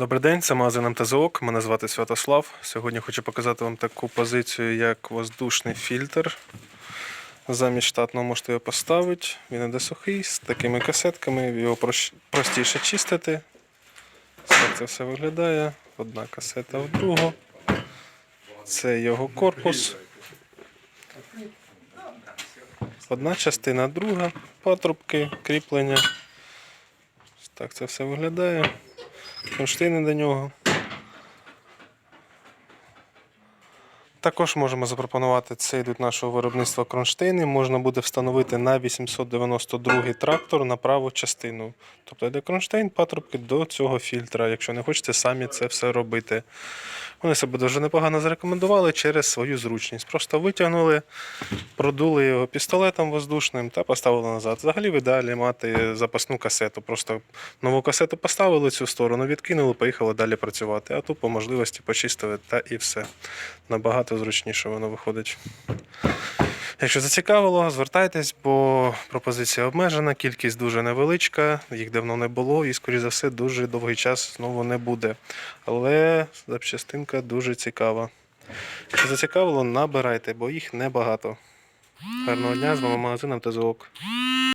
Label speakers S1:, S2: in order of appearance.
S1: Добрий день, це магазин МТЗОК. Мене звати Святослав. Сьогодні хочу показати вам таку позицію, як воздушний фільтр. Замість штатного можете його поставити. Він іде сухий, з такими касетками, його простіше чистити. Так це все виглядає. Одна касета в другу. Це його корпус. Одна частина, друга, патрубки, кріплення. Так це все виглядає. Кронштейни до нього. Також можемо запропонувати це йдуть нашого виробництва кронштейни. Можна буде встановити на 892 трактор на праву частину. Тобто йде кронштейн, патрубки до цього фільтра, якщо не хочете самі це все робити. Вони себе дуже непогано зарекомендували через свою зручність. Просто витягнули, продули його пістолетом воздушним та поставили назад. Взагалі в ідеалі мати запасну касету. Просто нову касету поставили цю сторону, відкинули, поїхали далі працювати. А тут по можливості почистили та і все. Набагато зручніше воно виходить. Якщо зацікавило, звертайтесь, бо пропозиція обмежена, кількість дуже невеличка, їх давно не було і, скоріш за все, дуже довгий час знову не буде. Але запчастинка дуже цікава. Якщо зацікавило, набирайте, бо їх небагато. Гарного дня з вами магазин МТЗОК.